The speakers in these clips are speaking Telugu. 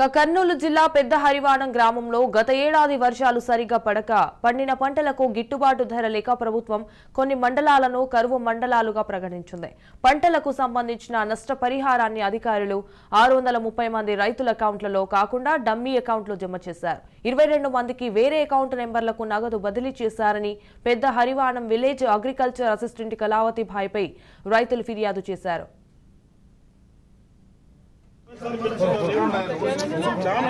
ఇక కర్నూలు జిల్లా పెద్ద హరివాణం గ్రామంలో గత ఏడాది వర్షాలు సరిగా పడక పండిన పంటలకు గిట్టుబాటు ధర లేక ప్రభుత్వం కొన్ని మండలాలను కరువు మండలాలుగా ప్రకటించింది. పంటలకు సంబంధించిన నష్టపరిహారాన్ని అధికారులు ఆరు వందల ముప్పై మంది రైతుల అకౌంట్లలో కాకుండా డమ్మీ అకౌంట్లో జమ చేశారు. ఇరవై రెండు మందికి వేరే అకౌంట్ నెంబర్లకు నగదు బదిలీ చేశారని పెద్ద Harivanam village agriculture assistant Kalavathi భాయ్పై రైతులు ఫిర్యాదు చేశారు. చాలా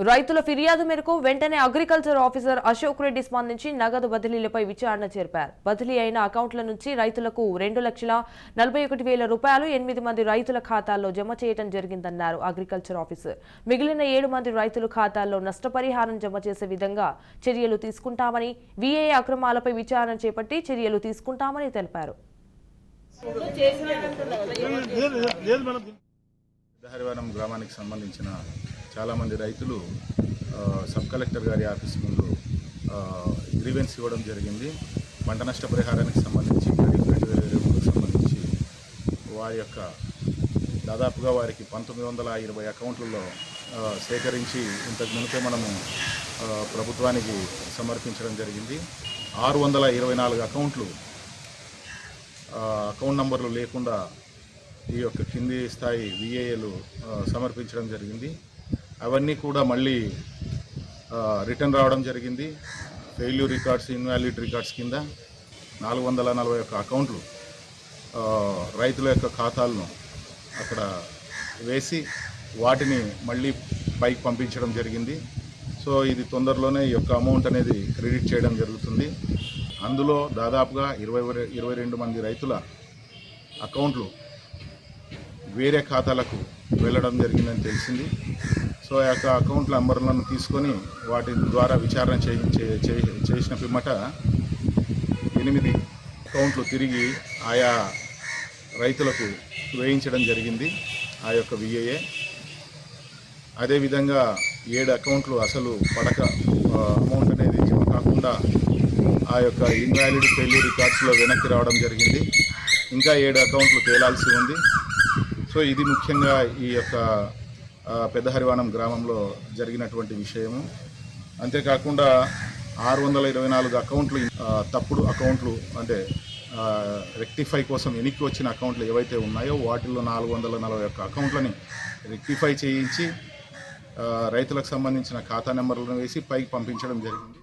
రైతుల ఫిర్యాదు మేరకు వెంటనే అగ్రికల్చర్ ఆఫీసర్ అశోక్ రెడ్డి స్పందించి నగదు బదిలీలపై విచారణ జరిపారు బదిలీ అయిన అకౌంట్ల నుంచి రైతులకు రెండు లక్షల నలభై ఒకటి వేల రూపాయలు ఎనిమిది మంది రైతుల ఖాతాల్లో జమ చేయడం జరిగిందన్నారు అగ్రికల్చర్ ఆఫీసర్ మిగిలిన ఏడు మంది రైతుల ఖాతాల్లో నష్టపరిహారం జమ చేసే విధంగా చర్యలు తీసుకుంటామని విఏ అక్రమాలపై విచారణ చేపట్టి చర్యలు తీసుకుంటామని తెలిపారు గ్రామానికి సంబంధించిన చాలామంది రైతులు సబ్ కలెక్టర్ గారి ఆఫీస్ ముందు గ్రీవెన్స్ ఇవ్వడం జరిగింది. పంట నష్ట పరిహారానికి సంబంధించి మరియు రెండు వేల ఇరవై మూడుకు సంబంధించి వారి యొక్క దాదాపుగా వారికి పంతొమ్మిది వందల ఇరవై అకౌంట్లలో సేకరించి ఇంతకు మునిపే మనము ప్రభుత్వానికి సమర్పించడం జరిగింది. ఆరు వందల ఇరవై నాలుగు అకౌంట్లు అకౌంట్ నంబర్లు లేకుండా ఈ యొక్క కింది స్థాయి విఏఏలు సమర్పించడం జరిగింది. అవన్నీ కూడా మళ్ళీ రిటర్న్ రావడం జరిగింది. ఫెయిల్యూర్ రికార్డ్స్ ఇన్వాలిడ్ రికార్డ్స్ కింద నాలుగు వందల నలభై ఒక్క అకౌంట్లు రైతుల యొక్క ఖాతాలను అక్కడ వేసి వాటిని మళ్ళీ పైకి పంపించడం జరిగింది. సో ఇది తొందరలోనే ఈ యొక్క అమౌంట్ అనేది క్రెడిట్ చేయడం జరుగుతుంది. అందులో దాదాపుగా ఇరవై ఇరవై రెండు మంది రైతుల అకౌంట్లు వేరే ఖాతాలకు వెళ్ళడం జరిగిందని తెలిసింది. సో ఆ యొక్క అకౌంట్ల నంబర్లను తీసుకొని వాటి ద్వారా విచారణ చేయి- చే- చేసిన పిమ్మట ఎనిమిది అకౌంట్లు తిరిగి ఆయా రైతులకు వేయించడం జరిగింది ఆ యొక్క విఏఏ అదేవిధంగా ఏడు అకౌంట్లు అసలు పడక అమౌంట్ అనేది జమ కాకుండా ఆ యొక్క ఇన్వాలిడ్ పెళ్ళి రికార్డ్స్లో వెనక్కి రావడం జరిగింది. ఇంకా ఏడు అకౌంట్లు తేలాల్సి ఉంది. సో ఇది ముఖ్యంగా ఈ యొక్క పెద్ద హరివాణం గ్రామంలో జరిగినటువంటి విషయము. అంతేకాకుండా ఆరు వందల ఇరవై నాలుగు అకౌంట్లు తప్పుడు అకౌంట్లు అంటే రెక్టిఫై కోసం వెనక్కి వచ్చిన అకౌంట్లు ఏవైతే ఉన్నాయో వాటిల్లో నాలుగు వందల నలభై ఒక్క అకౌంట్లని రెక్టిఫై చేయించి రైతులకు సంబంధించిన ఖాతా నెంబర్లను వేసి పైకి పంపించడం జరిగింది.